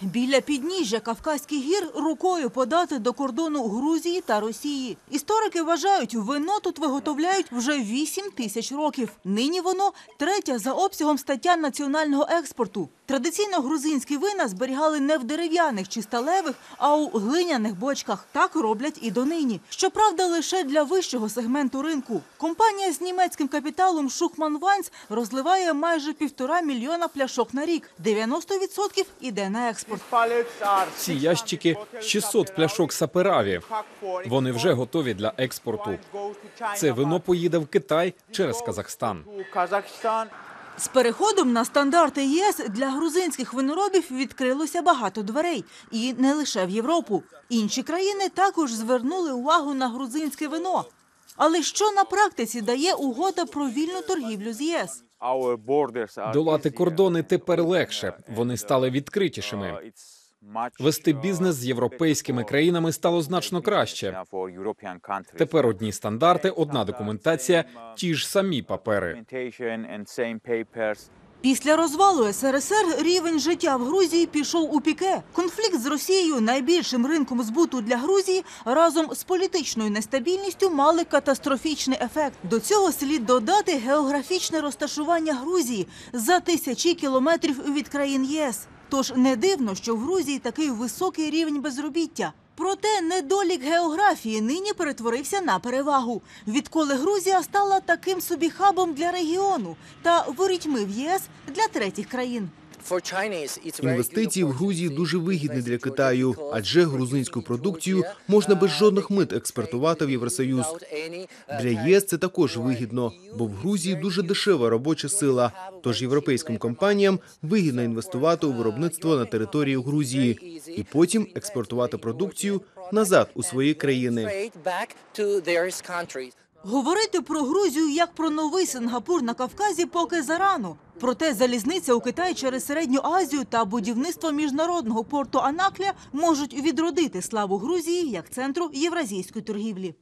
біля підніжжя Кавказьких гір рукою подати до кордону Грузії та Росії. Історики вважають, вино тут виготовляють вже 8 тисяч років. Нині воно третя за обсягом стаття національного експорту. Традиційно грузинські вина зберігали не в дерев'яних чи сталевих, а у глиняних бочках. Так роблять і донині. Щоправда, лише для вищого сегменту ринку. Компанія з німецьким капіталом Шухман Вайнс розливає майже півтора мільйона пляшок на рік. 90% іде на експорт. Ці ящики 600 пляшок сапераві. Вони вже готові для експорту. Це вино поїде в Китай через Казахстан. З переходом на стандарти ЄС для грузинських виноробів відкрилося багато дверей. І не лише в Європу. Інші країни також звернули увагу на грузинське вино. Але що на практиці дає угода про вільну торгівлю з ЄС? Долати кордони тепер легше. Вони стали відкритішими. Вести бізнес з європейськими країнами стало значно краще. Тепер одні стандарти, одна документація, ті ж самі папери. Після розвалу СРСР рівень життя в Грузії пішов у піке. Конфлікт з Росією, найбільшим ринком збуту для Грузії, разом з політичною нестабільністю мали катастрофічний ефект. До цього слід додати географічне розташування Грузії за тисячі кілометрів від країн ЄС. Тож не дивно, що в Грузії такий високий рівень безробіття. Проте недолік географії нині перетворився на перевагу. Відколи Грузія стала таким собі хабом для регіону та ворітьми в єС для третіх країн. Інвестиції в Грузії дуже вигідні для Китаю, адже грузинську продукцію можна без жодних мит експортувати в Євросоюз. Для ЄС це також вигідно, бо в Грузії дуже дешева робоча сила. Тож європейським компаніям вигідно інвестувати у виробництво на території Грузії і потім експортувати продукцію назад у свої країни. Говорити про Грузію як про новий Сингапур на Кавказі поки зарано. Проте залізниця у Китай через середню Азію та будівництво міжнародного порту Анакля можуть відродити славу Грузії як центру євразійської торгівлі.